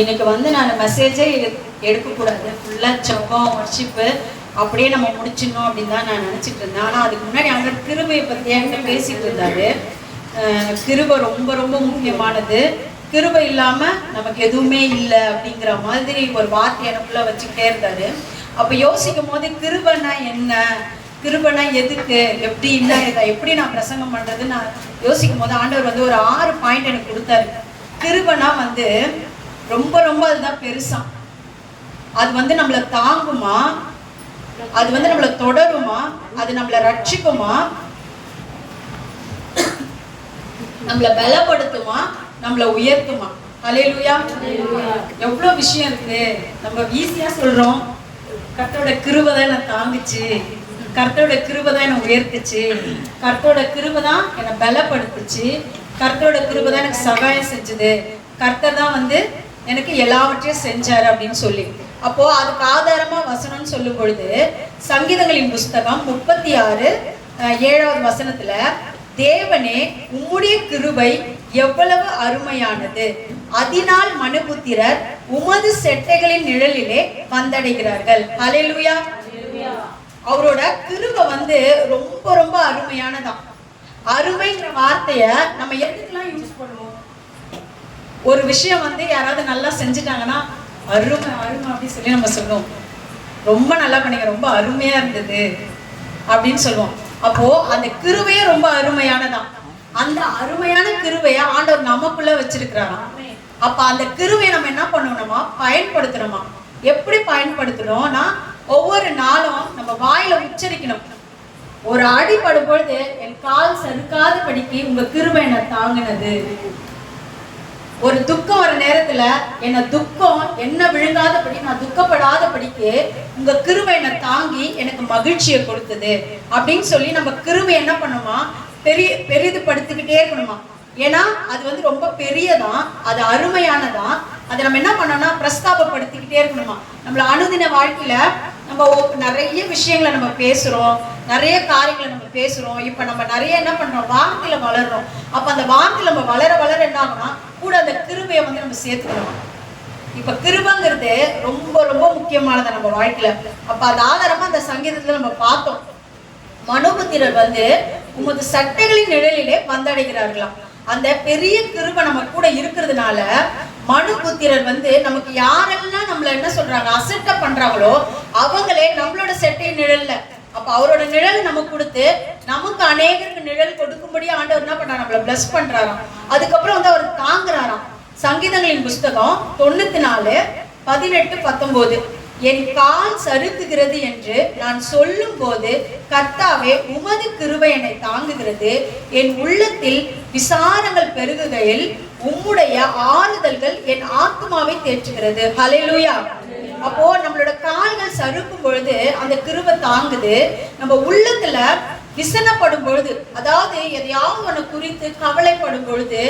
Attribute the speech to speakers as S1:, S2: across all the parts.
S1: இன்னைக்கு வந்து நான் மெசேஜே எடுக்கக்கூடாது. ஃபுல்லாக ஜெபம் வர்ஷிப்பு அப்படியே நம்ம முடிச்சிடணும் அப்படின்னு தான் நான் நினச்சிட்டு இருந்தேன். ஆனால் அதுக்கு முன்னாடி அங்கே கிருபையை பற்றி என்கிட்ட பேசிட்டு இருந்தாரு. கிருபை ரொம்ப ரொம்ப முக்கியமானது. கிருபை இல்லாமல் நமக்கு எதுவுமே இல்லை அப்படிங்கிற மாதிரி ஒரு வார்த்தை எனக்குள்ளே வச்சுக்கிட்டே இருந்தாரு. அப்போ யோசிக்கும் போது கிருபைனா என்ன? கிருபைனா எதுக்கு? எப்படி இல்லை இதை எப்படி நான் பிரசங்கம் பண்ணுறது நான் யோசிக்கும் போது ஆண்டவர் வந்து ஒரு ஆறு பாயிண்ட் எனக்கு கொடுத்தாரு. கிருபைனா வந்து ரொம்ப ரொம்ப அதுதான் பெருசாம் அது வந்து நம்மளை தாங்குமா? அது வந்து நம்மளை தொடருமா? அது நம்மளை ரட்சிக்குமா? நம்மளை பலப்படுத்துமா? நம்மளை உயர்த்துமா? ஹalleluya. எவ்வளோ விஷயம் இருக்கு. நம்ம ஈஸியாக சொல்கிறோம் கர்த்தோட கிருபை தான் என்னை தாங்குச்சு. கர்த்தோட கிருபை தான் என்னை உயர்த்துச்சு. கர்த்தோட கிருபை தான் என்னை பலப்படுத்துச்சு. கர்த்தோட கிருபை தான் எனக்கு சகாயம் செஞ்சது. கர்த்தர் தான் வந்து எனக்கு எல்லாவற்றையும் செஞ்சாரு அப்படின்னு சொல்லி. அப்போ அதுக்கு ஆதாரமா வசனம்னு சொல்லும் பொழுது சங்கீதங்களின் புஸ்தகம் முப்பத்தி ஆறு ஏழாவது வசனத்துல தேவனே உம்முடைய கிருபை எவ்வளவு அருமையானது. அதனால் மனுபுத்திரர் உமது செட்டைகளின் நிழலிலே வந்தடைகிறார்கள். ஹalleluya அவரோட கிருபை வந்து ரொம்ப ரொம்ப அருமையானதாம் அருமைங்கிற வார்த்தைய நம்ம எதுக்கெல்லாம் ஒரு விஷயம் வந்து யாராவது நல்லா செஞ்சுட்டாங்கன்னா அருமை அருமை அப்படின்னு சொல்லி நம்ம சொல்லுவோம். ரொம்ப நல்லா பண்ணீங்க ரொம்ப அருமையா இருந்தது அப்படின்னு சொல்லுவோம். அப்போ அந்த கிருவையே ரொம்ப அருமையானதான். அந்த அருமையான கிருவைய ஆண்டவர் நமக்குள்ள வச்சிருக்கிறாராம். அப்ப அந்த கிருவையை நம்ம என்ன பண்ணணுமா பயன்படுத்தணுமா? எப்படி பயன்படுத்தணும்னா ஒவ்வொரு நாளும் நம்ம வாயில உச்சரிக்கணும். ஒரு அடி பொழுது என் கால் சறுக்காத படிக்கு உங்க கிருவை என்ன தாங்கினது. ஒரு துக்கம் ஒரு நேரத்துல என்ன துக்கம் என்ன விழுங்காதபடி நான் துக்கப்படாதபடிக்கு உங்க கிருமை என்னை தாங்கி எனக்கு மகிழ்ச்சியை கொடுத்தது. அப்படின்னு சொல்லி நம்ம கிருமை என்ன பண்ணுமா? பெரிய பெரிது படுத்துக்கிட்டே இருக்கணுமா? ஏன்னா அது வந்து ரொம்ப பெரியதான் அது அருமையானதான் அதை நம்ம என்ன பண்ணோம்னா பிரஸ்தாபப்படுத்திக்கிட்டே இருக்கணுமா? நம்மள அணுதின வாழ்க்கையில நம்ம நிறைய விஷயங்களை நம்ம பேசுறோம் நிறைய காரியங்களை நம்ம பேசுறோம். இப்ப நம்ம நிறைய என்ன பண்றோம்? வார்த்தையில வளர்றோம். அப்ப அந்த வார்த்தையில நம்ம வளர வளர என்ன ஆகும்னா கிருபையை வந்து நம்ம சேர்த்துக்கணும். இப்ப கிருபங்கிறது ரொம்ப ரொம்ப முக்கியமானது நம்ம வாழ்க்கையில. அப்ப அது ஆதாரமா அந்த சங்கீதத்துல நம்ம பார்த்தோம். மனோபுத்திரர் வந்து உமது சட்டைகளின் நிழலிலே வந்தடைகிறார்களாம் அந்த பெரிய கிருபை நம்ம கூட இருக்கிறதுனால மனுபுத்திரர் வந்து நமக்கு யாரெல்லாம் நம்மள என்ன சொல்றாங்க அசட்ட பண்றாங்களோ அவங்களே நம்மளோட சட்டை நிழல்ல. அப்ப அவரோட நிழல் நமக்கு கொடுத்து நமக்கு அநேகருக்கு நிழல் கொடுக்கும்படியே ஆண்டவர் என்ன பண்றாரு நம்மள பிளஸ் பண்றாராம். அதுக்கப்புறம் வந்து அவர் தாங்குறாராம். சங்கீதங்களின் புஸ்தகம் தொண்ணூத்தி நாலு பதினெட்டு பத்தொன்பது. என் கால் சறுக்குகிறது என்று நான் சொல்லும் போது கர்த்தாவே உமது கிருபை என்னை தாங்குகிறது. என் உள்ளத்தில் விசாரங்கள் பெருகுகையில் உம்முடைய ஆறுதல்கள் என் ஆத்மாவை தேற்றுகிறது. ஹலெலுயா அப்போ நம்மளோட கால்கள் சறுக்கும் பொழுது அந்த கிருபை தாங்குது. நம்ம உள்ளத்துல விசனப்படும் பொழுது அதாவது எதையாவது ஒன்று குறித்து கவலைப்படும் பொழுது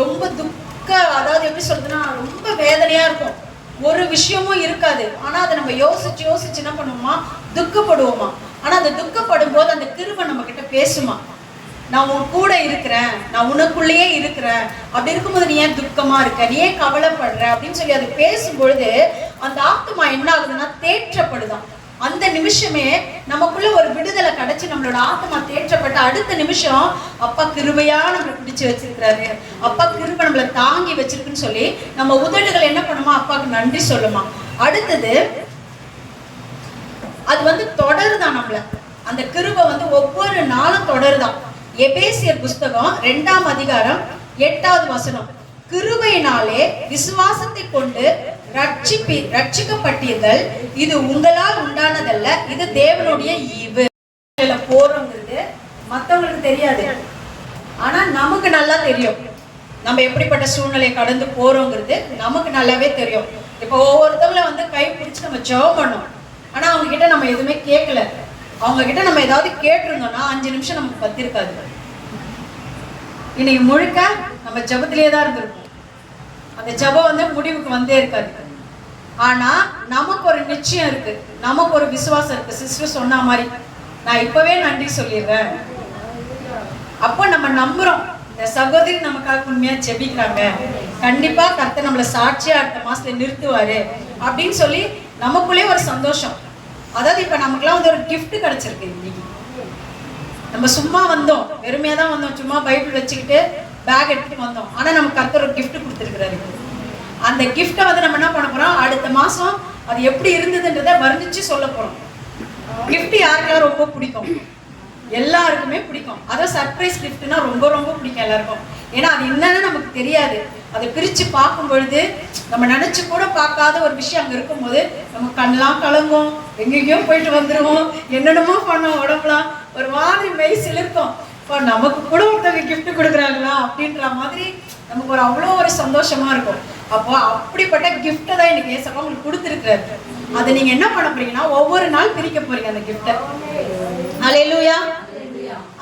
S1: ரொம்ப துக்க அதாவது எப்படி சொல்றதுன்னா ரொம்ப வேதனையா இருக்கும். ஒரு விஷயமும் இருக்காது. ஆனா அதை நம்ம யோசிச்சு யோசிச்சு என்ன பண்ணுவோமா? துக்கப்படுவோமா? ஆனா அந்த துக்கப்படும் போது அந்த கிருபை நம்ம கிட்ட பேசுமா? நான் உன் கூட இருக்கிறேன். நான் உனக்குள்ளேயே இருக்கிறேன். அப்படி இருக்கும்போது நீ ஏன் துக்கமா இருக்க? நீ ஏன் கவலைப்படுற? அப்படின்னு சொல்லி அது பேசும்பொழுது அந்த ஆத்மா என்ன ஆகுதுன்னா தேற்றப்படுதான். அந்த நிமிஷமே நமக்குள்ள ஒரு விடுதலை கிடைச்சு நம்மளோட ஆத்மா தேற்றப்பட்ட அடுத்த நிமிஷம் அப்பா கிருபையா நம்மளை பிடிச்சு வச்சிருக்கிறாரு. அப்பா கிருபை நம்மளை தாங்கி வச்சிருக்குன்னு சொல்லி நம்ம உதடுகள் என்ன பண்ணுமா? அப்பாவுக்கு நன்றி சொல்லுமா. அடுத்தது அது வந்து தொடருதான் நம்மள. அந்த கிருபை வந்து ஒவ்வொரு நாளும் தொடருதான். எபேசியர் புஸ்தகம் ரெண்டாம் அதிகாரம் எட்டாவது வசனம். கிருபையினாலே விசுவாசத்தை கொண்டு ரட்சிப்பி ரட்சிக்கப்பட்டீர்கள். இது உங்களால் உண்டானதல்ல. இது தேவனுடைய ஈவு. போறோங்கிறது மத்தவங்களுக்கு தெரியாது. ஆனா நமக்கு நல்லா தெரியும். நம்ம எப்படிப்பட்ட சூழ்நிலையை கடந்து போறோங்கிறது நமக்கு நல்லாவே தெரியும். இப்போ ஒவ்வொருத்தவங்கள வந்து கை பிடிச்சு நம்ம ஜெபம் பண்ணோம். ஆனா அவங்க கிட்ட நம்ம எதுவுமே கேட்கல. அவங்க கிட்ட நம்ம ஏதாவது கேட்டிருந்தோம்னா அஞ்சு நிமிஷம் நமக்கு பத்திருக்காது. இன்னைக்கு முழுக்க நம்ம ஜெபத்திலே தான் இருந்திருக்கும் அந்த ஜெபம் வந்து முடிவுக்கு வந்தே இருக்காது. ஆனா நமக்கு ஒரு நிச்சயம் இருக்கு. நமக்கு ஒரு விசுவாசம் இருக்கு. சிஸ்டர் சொன்ன மாதிரி நான் இப்பவே நன்றி சொல்லிடுறேன். அப்போ நம்ம நம்புறோம். இந்த சகோதரி நமக்காக உண்மையா ஜெபிக்கிறாங்க. கண்டிப்பா கர்த்தர் நம்மளை சாட்சியா அடுத்த மாசத்துல நிறுத்துவாரு அப்படின்னு சொல்லி நமக்குள்ளே ஒரு சந்தோஷம். அதாவது இப்ப நமக்குலாம் வந்து ஒரு கிஃப்ட் கிடைச்சிருக்கு இன்னைக்கு. நம்ம சும்மா வந்தோம். வெறுமையா தான் வந்தோம். சும்மா பைபிள் வச்சுக்கிட்டு பேக் எடுத்துட்டு வந்தோம். ஆனா நமக்கு கர்த்தர் ஒரு கிஃப்ட் கொடுத்துருக்கிறாரு. அந்த கிஃப்ட்டை வந்து நம்ம என்ன பண்ண போறோம்? அடுத்த மாசம் அது எப்படி இருந்ததுன்றதை வர்ணிச்சு சொல்ல போறோம். கிஃப்ட் யாருக்கெல்லாம் ரொம்ப பிடிக்கும்? எல்லாருக்குமே பிடிக்கும். அதான் சர்ப்ரைஸ் கிஃப்ட்னா ரொம்ப ரொம்ப பிடிக்கும் எல்லாருக்கும். ஏன்னா அது என்னன்னு நமக்கு தெரியாது. அதை பிரித்து பார்க்கும் பொழுது நம்ம நினச்சி கூட பார்க்காத ஒரு விஷயம் அங்கே இருக்கும்போது நம்ம கண்ணெலாம் கலங்கும். எங்கெங்கேயோ போயிட்டு வந்துருவோம். என்னென்னமோ பண்ணோம் உடம்புலாம். ஒரு மாதிரி மெய் சிலிருக்கும் இப்போ நமக்கு கூட ஒருத்தவங்க கிஃப்ட் கொடுக்குறாங்களா? அப்படின்ற மாதிரி நமக்கு ஒரு அவ்வளோ ஒரு சந்தோஷமாக இருக்கும். அப்போ அப்படிப்பட்ட கிஃப்ட்டை தான் எனக்கு ஏசப்பா உங்களுக்கு கொடுத்துருக்காரு அதை நீங்கள் என்ன பண்ண போறீங்கன்னா ஒவ்வொரு நாள் பிரிக்க போறீங்க அந்த கிஃப்ட்டை அலையிலூயா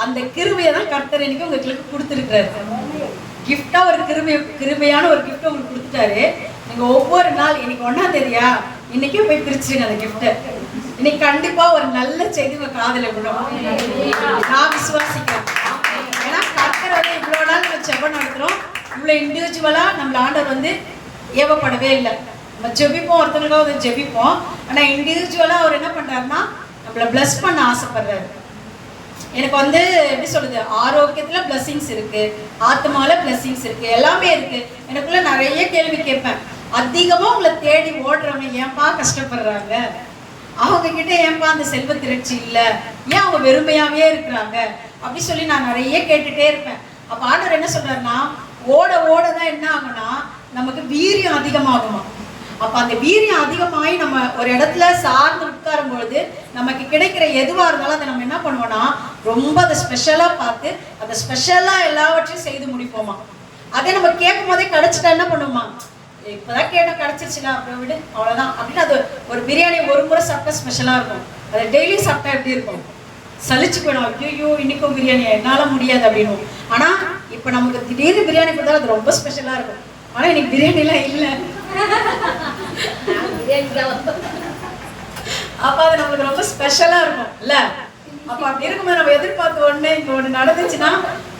S1: அந்த கிருமையை தான் கர்த்தர் இன்னைக்கு உங்களுக்கு கொடுத்துருக்குறாரு. கிஃப்டா ஒரு கிருமை கிருமையான ஒரு கிஃப்ட் உங்களுக்கு கொடுத்துட்டாரு. நீங்க ஒவ்வொரு நாள் இன்னைக்கு ஒன்றா தேதியா? இன்னைக்கே போய் பிரிச்சுங்க அந்த கிஃப்ட்டை இன்னைக்கு கண்டிப்பா ஒரு நல்ல செய்தி உங்க காதல விடும் நான் விசுவாசிக்கிறேன். ஏன்னா கர்த்தர் வந்து இவ்வளோ நாள் நம்ம செவ்வன் நடத்துகிறோம் இவ்வளோ இண்டிவிஜுவலாக நம்மள ஆண்டவர் வந்து ஏவப்படவே இல்லை. நம்ம ஜெபிப்போம் ஒருத்தங்களுக்காக அதை ஜெபிப்போம். ஆனால் இண்டிவிஜுவலாக அவர் என்ன பண்ணுறாருன்னா நம்மளை bless பண்ண ஆசைப்படுறாரு. எனக்கு வந்து எப்படி சொல்லுது ஆரோக்கியத்தில் பிளஸ்ஸிங்ஸ் இருக்குது ஆத்மாவில் பிளஸ்ஸிங்ஸ் இருக்குது எல்லாமே இருக்குது எனக்குள்ள நிறைய கேள்வி கேட்பேன். அதிகமாக உங்களை தேடி ஓடுறவங்க ஏன்பா கஷ்டப்படுறாங்க? அவங்க கிட்ட ஏன்பா அந்த செல்வ திரட்சி இல்லை? ஏன் அவங்க வெறுமையாவே இருக்கிறாங்க? அப்படி சொல்லி நான் நிறைய கேட்டுட்டே இருப்பேன். அப்போ ஆண்டவர் என்ன சொல்றாருன்னா ஓட ஓட தான் என்ன ஆகும்னா நமக்கு வீரியம் அதிகமாகுமா? அப்ப அந்த வீரியம் அதிகமாகி நம்ம ஒரு இடத்துல சார்ந்து உட்காரும் பொழுது நமக்கு கிடைக்கிற எதுவா இருந்தாலும் அதை நம்ம என்ன பண்ணுவோம்னா ரொம்ப அதை ஸ்பெஷலா பார்த்து அதை ஸ்பெஷலா எல்லாவற்றையும் செய்து முடிப்போமா? அதே நம்ம கேட்கும் போதே கிடைச்சிட்டா என்ன பண்ணுவோமா? இப்பதான் கேட்ட கிடைச்சிருச்சுல அப்புறம் விடு அவ்வளவுதான். அப்படின்னு அது ஒரு பிரியாணி ஒரு முறை சாப்பிட்டா ஸ்பெஷலா இருக்கும். அது டெய்லி சாப்பிட்டா எப்படி இருக்கும்? சலிச்சு போயிடும். ஐயோ இன்னைக்கும் பிரியாணி என்னால முடியாது அப்படின்னு ஆனா இப்ப நமக்கு திடீர்னு பிரியாணி கொடுத்தா அது ரொம்ப ஸ்பெஷலா இருக்கும். ஆனா இன்னைக்கு பிரியாணி எல்லாம் இல்லை. அப்ப அது நம்மளுக்கு ரொம்ப ஸ்பெஷலா இருக்கும் இல்ல? அப்ப அப்படி இருக்கும்போது நம்ம எதிர்பார்த்த உடனே இங்க ஒண்ணு நடந்துச்சுன்னா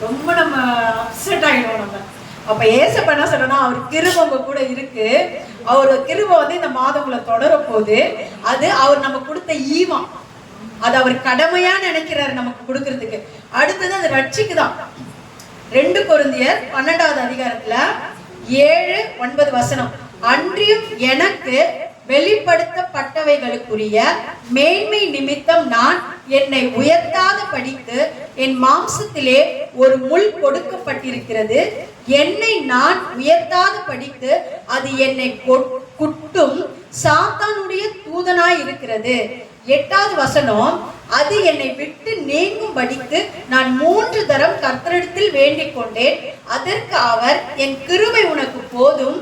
S1: ரொம்ப நம்ம அப்செட் ஆயிடுவோம் நம்ம. அப்ப ஏசப்ப என்ன சொல்றோம்னா அவர் கிருபை உங்க கூட இருக்கு. அவர் கிருபை வந்து இந்த மாதங்களை தொடர போகுது அது அவர் நம்ம கொடுத்த ஈவம் அது அவர் கடமையா நினைக்கிறாரு நமக்கு கொடுக்கறதுக்கு. அடுத்தது அது ரட்சிக்குதான். ரெண்டு கொரிந்தியர் பன்னெண்டாவது அதிகாரத்துல ஏழு ஒன்பது வசனம். அன்றியும் எனக்கு வெளிப்படுத்தப்பட்டவைகளுக்குரிய மேன்மை நிமித்தம் நான் என்னை உயர்த்தாத படிக்கு என் மாம்சத்திலே ஒரு முள் கொடுக்கப்பட்டிருக்கிறது. என்னை நான் உயர்த்தாத படித்து அது என்னை குட்டும் சாத்தானுடைய தூதனாய் இருக்கிறது எட்டாவது வசனம் அது என்னை விட்டு நீங்கும்படிக்கு நான் மூன்று தரம் கர்த்தரிடத்தில் வேண்டிக் கொண்டேன் அதற்கு அவர் என் கிருபை உனக்கு போதும்.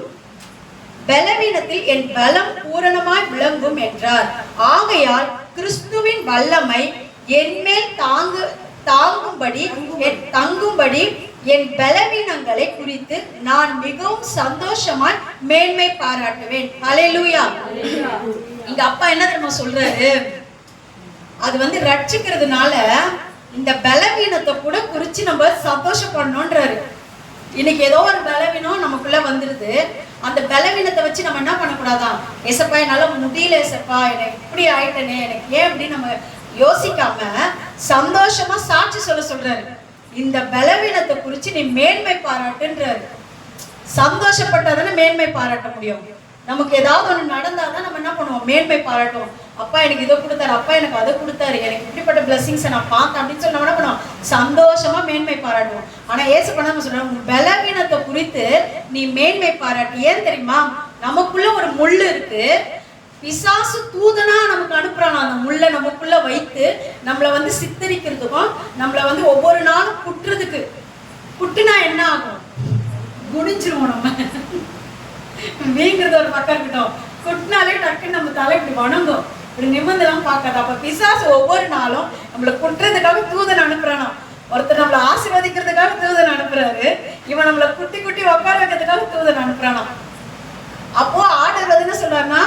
S1: பலவீனத்தில் என் பலம் பூரணமாய் விளங்கும் என்றார். ஆகையால் கிறிஸ்துவின் வல்லமை என்மேல் தாங்கு தாங்கும்படி என் தங்கும்படி என் பலவீனங்களை குறித்து நான் மிகவும் சந்தோஷமாய் மேன்மை பாராட்டுவேன். ஹalleluya. இங்க அப்பா என்ன தெரியுமா சொல்றாரு? அது வந்து ரட்சிக்கிறதுனால இந்த பலவீனத்தை கூட குறிச்சு நம்ம சந்தோஷப்படணுன்றாரு இன்னைக்கு ஏதோ ஒரு பலவீனம் நமக்குள்ள வந்துருது. அந்த பலவீனத்தை வச்சு நம்ம என்ன பண்ணக்கூடாதான்? ஏசப்பா என்னால முடியல ஏசப்பா. எனக்கு இப்படி ஆயிட்டனே. எனக்கு ஏன் அப்படின்னு நம்ம யோசிக்காம சந்தோஷமா சாட்சி சொல்ல சொல்றாரு. இந்த பலவீனத்தை குறிச்சு நீ மேன்மை பாராட்டுன்றாரு. சந்தோஷப்பட்டாதானே மேன்மை பாராட்ட முடியும்? நமக்கு ஏதாவது ஒண்ணு நடந்தாதான் நம்ம என்ன பண்ணுவோம்? மேன்மை பாராட்டுவோம். அப்பா எனக்கு இதை கொடுத்தாரு அப்பா எனக்கு அதை கொடுத்தாரு எனக்கு இப்படிப்பட்ட பிளஸ்ஸிங்ஸை நான் பார்த்தேன் அப்படின்னு சொல்லி நம்ம பண்ணுவோம் சந்தோஷமா மேன்மை பாராட்டுவோம். ஆனா ஏசு பண்ண நம்ம சொல்றோம் உன் பலவீனத்தை குறித்து நீ மேன்மை பாராட்டு. ஏன் தெரியுமா? நமக்குள்ள ஒரு முள் இருக்கு. பிசாசு தூதனா நமக்கு அனுப்புறான். அந்த முள்ளை நமக்குள்ள வைத்து நம்மளை வந்து சித்தரிக்கிறதுக்கும் நம்மளை வந்து ஒவ்வொரு நாளும் குட்டுறதுக்கு. குட்டுனா என்ன ஆகும்? குடிஞ்சிருவோம் நம்ம. வீங்கிறது ஒரு பக்கம் இருக்கட்டும். குட்டினாலே டக்குன்னு நம்ம தலை இப்படி வணங்கும். இப்படி நிமிர்ந்தெல்லாம் பார்க்காது. அப்போ பிசாசு ஒவ்வொரு நாளும் நம்மளை குட்டுறதுக்காக தூதன் அனுப்புறானா ஒருத்தர் நம்மளை ஆசீர்வதிக்கிறதுக்காக தூதன் அனுப்புறாரு. இவன் நம்மளை குட்டி குட்டி உட்கார வைக்கிறதுக்காக தூதன் அனுப்புறானா அப்போ ஆண்டவர் என்ன சொல்றாருன்னா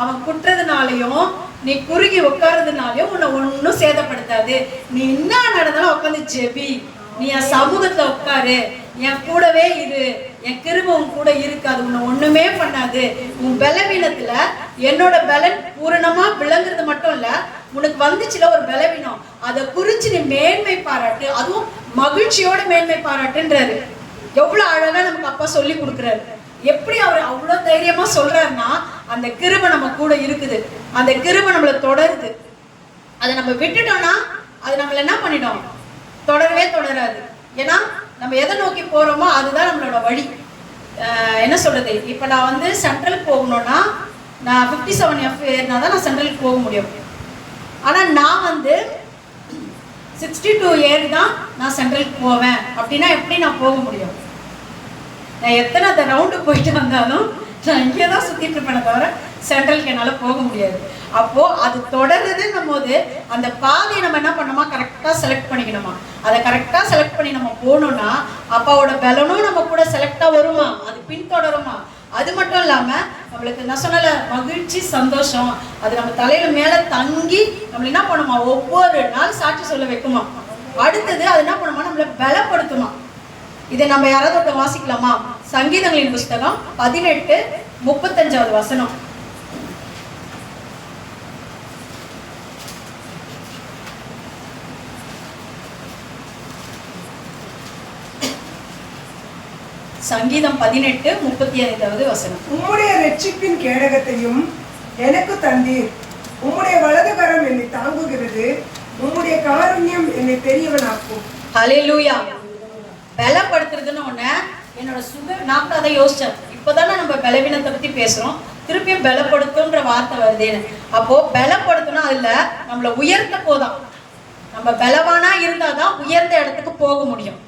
S1: அவன் குட்டுறதுனாலையும் நீ குறுகி உட்காரதுனாலையும் உன்னை ஒன்றும் சேதப்படுத்தாது. நீ என்ன நடந்தாலும் உட்காந்து ஜெபி. நீ என் சமூகத்துல உட்காரு. என் கூடவே இரு. என் கிருபை உன் கூட இருக்காது உன்னை ஒண்ணுமே பண்ணாது. உன் பலவீனத்துல என்னோட பலன் பூரணமா விளங்குறது மட்டும் இல்ல உனக்கு வந்துச்சுல ஒரு பலவீனம். அதை குறிச்சு நீ மேன்மை பாராட்டு அதுவும் மகிழ்ச்சியோட மேன்மை பாராட்டுன்றாரு. எவ்வளவு அழகா நமக்கு அப்பா சொல்லி கொடுக்குறாரு. எப்படி அவர் அவ்வளவு தைரியமா சொல்றாருன்னா அந்த கிருபை நம்ம கூட இருக்குது. அந்த கிருபை நம்மள தொடருது. அதை நம்ம விட்டுட்டோம்னா அது நம்மள என்ன பண்ணிடும்? தொடரவே தொடராது. ஏன்னா நம்ம எதை நோக்கி போறோமோ அதுதான் நம்மளோட வழி. என்ன சொல்றது? இப்போ நான் வந்து சென்ட்ரலுக்கு போகணும்னா நான் ஃபிஃப்டி செவன் எஃப் ஏறினா தான் நான் சென்ட்ரலுக்கு போக முடியும். ஆனால் நான் வந்து சிக்ஸ்டி டூ ஏறி தான் நான் சென்ட்ரலுக்கு போவேன். அப்படின்னா எப்படி நான் போக முடியும்? நான் எத்தனை அந்த ரவுண்டு போயிட்டு வந்தாலும் நான் இங்கே தான் சுற்றிட்டு இருப்பேனே தவிர சென்ட்ரலுக்கு என்னால் போக முடியாது. அப்போது அது தொடருதுன்னும் போது அந்த பாதையை நம்ம என்ன பண்ணணுமா? கரெக்டாக செலக்ட் பண்ணிக்கணுமா? அதை கரெக்டாக செலக்ட் பண்ணி நம்ம போகணும்னா அப்பாவோட பலனும் நம்ம கூட செலக்டாக வருமா? அது பின்தொடருமா? அது மட்டும் இல்லாமல் நம்மளுக்கு நான் சொன்னல மகிழ்ச்சி சந்தோஷம். அது நம்ம தலையில மேலே தங்கி நம்ம என்ன பண்ணுமா? ஒவ்வொரு நாள் சாட்சி சொல்ல வைக்குமா? அடுத்தது அது என்ன பண்ணுமா? நம்மளை பலப்படுத்துமா? இதை நம்ம யாராவது ஒருத்தர் வாசிக்கலாமா? சங்கீதங்களின் புஸ்தகம் பதினெட்டு முப்பத்தஞ்சாவது வசனம். சங்கீதம் பதினெட்டு முப்பத்தி ஐந்தாவது வசனம்.
S2: உம்முடைய ரட்சிப்பின் கேடகத்தையும் எனக்கு தந்தீர். உம்முடைய வலது கரம் என்னை தாங்குகிறது. உம்முடைய காருண்யம் என்னை பெரியவனாக்கும்.
S1: ஹalleluya பலப்படுத்துறதுன்னு ஒண்ணு என்னோட சுக நான் கூட அதை யோசிச்சேன். இப்போதானே நம்ம பலவீனத்தை பத்தி பேசுறோம். திருப்பியும் பலப்படுத்தும்ன்ற வார்த்தை வருதேன்னு. அப்போ பலப்படுத்தணும் அதுல நம்மளை உயர்த்த போதான் நம்ம பலவானா இருந்தாதான் உயர்ந்த இடத்துக்கு போக முடியும்.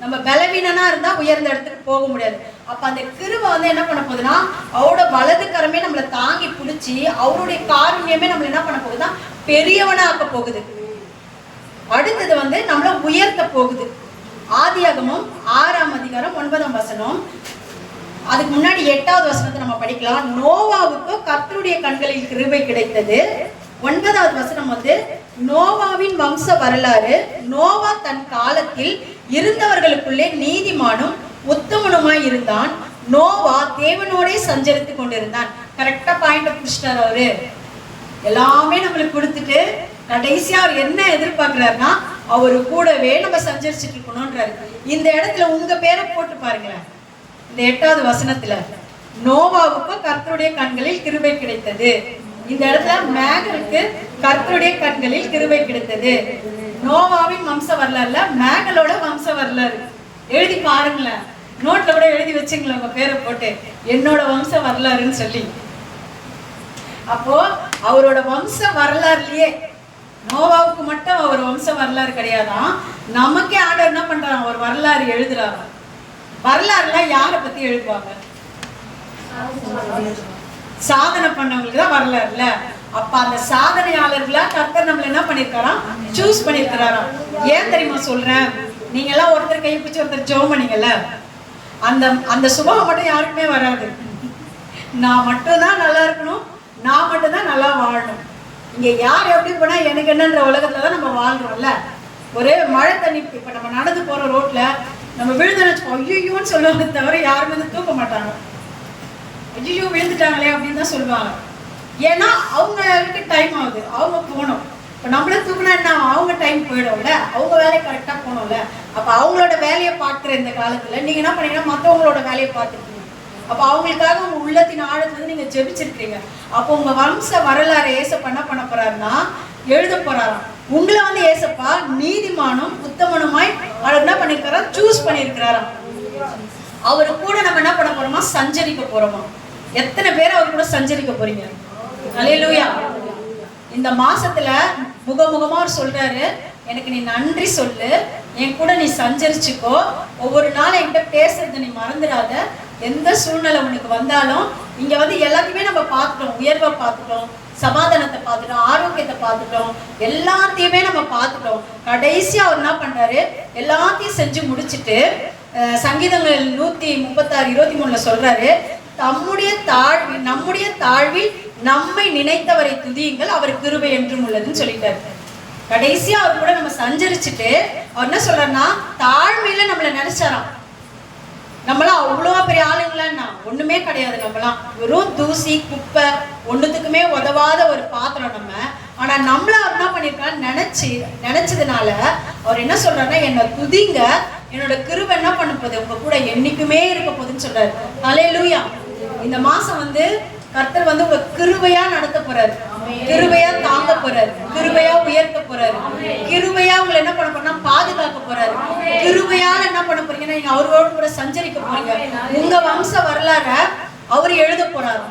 S1: நம்ம பலவீனனா இருந்தா உயர்ந்த இடத்துக்கு போக முடியாது. அப்ப அந்த கிருவை வந்து என்ன பண்ண போகுதுன்னா அவரோட வலது கரமே நம்மளை தாங்கி பிடிச்சி அவருடைய காரணியமே நம்மள என்ன பண்ண போகுதுன்னா பெரியவனா ஆக்க போகுது. அடுத்தது வந்து நம்மள உயர்த்த போகுது. ஆதியாகமும் ஆறாம் அதிகாரம் ஒன்பதாம் வசனம். அதுக்கு முன்னாடி எட்டாவது வசனத்தை நம்ம படிக்கலாம். நோவாவுக்கு கர்த்தருடைய கண்களில் கிருபை கிடைத்தது. ஒன்பதாவது வசனம் வந்து நோவாவின் வம்ச வரலாறு நோவா தன் காலத்தில் இருந்தவர்களுக்குள்ளே நீதிமானும் உத்தமனுமாய் இருந்தான். நோவா தேவனோடே சஞ்சரித்து கொண்டிருந்தான். கரெக்டா பாயிண்ட் கிருஷ்ணர் அவரு. எல்லாமே நம்மளுக்கு கொடுத்துட்டு கடைசியா அவர் என்ன எதிர்பார்க்கிறாருன்னா அவரு கூடவே நம்ம சஞ்சரிச்சுட்டு இருக்கணும்ன்றாரு. இந்த இடத்துல உங்க பேரை போட்டு பாருங்களேன். இந்த எட்டாவது வசனத்துல நோவாவுக்கும் கர்த்தருடைய கண்களில் கிருபை கிடைத்தது. இந்த இடத்துல மேகருக்கு கர்த்தருடைய கண்களில் கிருபை கிடைத்தது. நோவாவின் வம்ச வரலாறுல மேகலோட வம்ச வரலாறு. எழுதி பாருங்களேன். நோட்ல கூட எழுதி வச்சுங்களேன் உங்க பேரை போட்டு. என்னோட வம்ச வரலாறுன்னு சொல்லி. அப்போ அவரோட வம்ச வரலாறுலயே நோவாவுக்கு மட்டும் அவர் வம்ச வரலாறு கிடையாதான் நமக்கே ஆண்டவர் என்ன பண்றாங்க ஒரு வரலாறு எழுதுறாங்க வரலாறுல யாரை பத்தி எழுதுவாங்க? சாதனை பண்ணவங்களுக்கு தான் வரலாறுல. அப்ப அந்த சாதனையாளர்களா கர்த்தர் நம்மள என்ன பண்ணிருக்காராம் சூஸ் பண்ணிருக்கிறாராம் ஏன் தெரியுமா சொல்றேன்? நீங்க எல்லாம் ஒருத்தர் கை பிடிச்சி ஒருத்தர் ஜோம் பண்ணீங்கல்ல அந்த அந்த சுபாவம் மட்டும் யாருக்குமே வராது. நான் மட்டும்தான் நல்லா இருக்கணும் நான் மட்டும்தான் நல்லா வாழணும். இங்க யார் எப்படி போனா எனக்கு என்னன்ற உலகத்துல தான் நம்ம வாழ்றோம்ல. ஒரே மழை தண்ணி இப்ப நம்ம நடந்து போற ரோட்ல நம்ம விழுந்தோம்னு வச்சுக்கோ ஐயோன்னு சொல்லுவாங்க தவிர யாருமே வந்து தூக்க மாட்டாங்க. ஐயோ விழுந்துட்டாங்களே அப்படின்னு தான் சொல்லுவாங்க. ஏன்னா அவங்களுக்கு டைம் ஆகுது. அவங்க போகணும். இப்போ நம்மள தூக்கினா என்ன? அவங்க டைம் போயிடும்ல. அவங்க வேலையை கரெக்டாக போகணும்ல. அப்போ அவங்களோட வேலையை பார்க்குற இந்த காலத்தில் நீங்கள் என்ன பண்ணீங்கன்னா மற்றவங்களோட வேலையை பார்த்துருக்கீங்க அப்போ அவங்களுக்காக உங்கள் உள்ளத்தின் ஆளுங்கள் வந்து நீங்கள் ஜெபிச்சிருக்கீங்க அப்போ உங்கள் வம்ச வரலாறு ஏசப்பா என்ன பண்ண போகிறாருன்னா எழுத போகிறாராம் உங்களை வந்து ஏசப்பா நீதிமானும் உத்தமனுமாய் அவர் என்ன பண்ணிருக்காரா சூஸ் பண்ணியிருக்கிறாராம் அவர் கூட நம்ம என்ன பண்ண போறோமா? சஞ்சரிக்க போகிறோமா எத்தனை பேர் அவர் கூட சஞ்சரிக்க போகிறீங்க அலையலூயா இந்த மாசத்துல முகமுகமா அவர் சொல்றாரு எனக்கு நீ நன்றி சொல்லு என் கூட நீ சஞ்சரிச்சுக்கோ. ஒவ்வொரு நாள் என்கிட்ட பேசுறது நீ மறந்துடாத. எந்த சூழ்நிலை உனக்கு வந்தாலும் இங்க வந்து எல்லாத்தையுமே நம்ம பார்த்துட்டோம். உயர்வை பார்த்துட்டோம் சமாதானத்தை பார்த்துட்டோம் ஆரோக்கியத்தை பார்த்துட்டோம். எல்லாத்தையுமே நம்ம பார்த்துட்டோம். கடைசியா அவர் என்ன பண்றாரு? எல்லாத்தையும் செஞ்சு முடிச்சுட்டு சங்கீதங்கள் நூத்தி முப்பத்தாறு இருபத்தி மூணுல சொல்றாரு தம்முடைய தாழ்வில் நம்முடைய தாழ்வில் நம்மை நினைத்தவரை துதியுங்கள் அவர் கிருபை என்றும் உள்ளதுன்னு சொல்லிட்டாரு. கடைசியா அவர் கூட நம்ம சஞ்சரிச்சுட்டு அவர் என்ன சொல்றாருன்னா தாழ்மையில நம்மளை நினைச்சாராம். நம்மளாம் அவ்வளோ பெரிய ஆளுங்களான்னா ஒண்ணுமே கிடையாது நம்மளாம் வெறும் தூசி குப்பை ஒண்ணுத்துக்குமே உதவாத ஒரு பாத்திரம் நம்ம. ஆனா நம்மள அவர் என்ன பண்ணிருக்காரு நினைச்சு நினைச்சதுனால அவர் என்ன சொல்றாருன்னா என்னை துதிங்க என்னோட கிருபை என்ன பண்ண போகுது? உங்க கூட என்னைக்குமே இருக்க போகுதுன்னு சொல்றாரு. அலையலூயா இந்த மாசம் வந்து கர்த்தர் வந்து உங்க கிருபையா நடத்த போறாரு. கிருபையா தாங்க போறாரு. கிருபையா உயர்த்த போறாரு. கிருபையா உங்களை என்ன பண்ண போறா பாதுகாக்க போறாரு. கிருபையால என்ன பண்ண போறீங்கன்னா நீங்க அவரோட கூட சஞ்சரிக்க போறீங்க. உங்க வம்ச வரலாற அவர் எழுத போறாரு.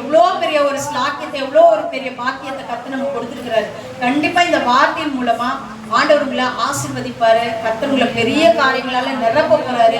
S1: எவ்வளோ பெரிய ஒரு ஸ்லாக்கியத்தை எவ்வளோ ஒரு பெரிய பாக்கியத்தை கத்து நம்ம கொடுத்துருக்கிறாரு. கண்டிப்பா இந்த வார்த்தையின் மூலமா ஆண்டவர் உங்களை ஆசீர்வதிப்பாரு. உங்களை பெரிய காரியங்களால நிரப்ப போறாரு.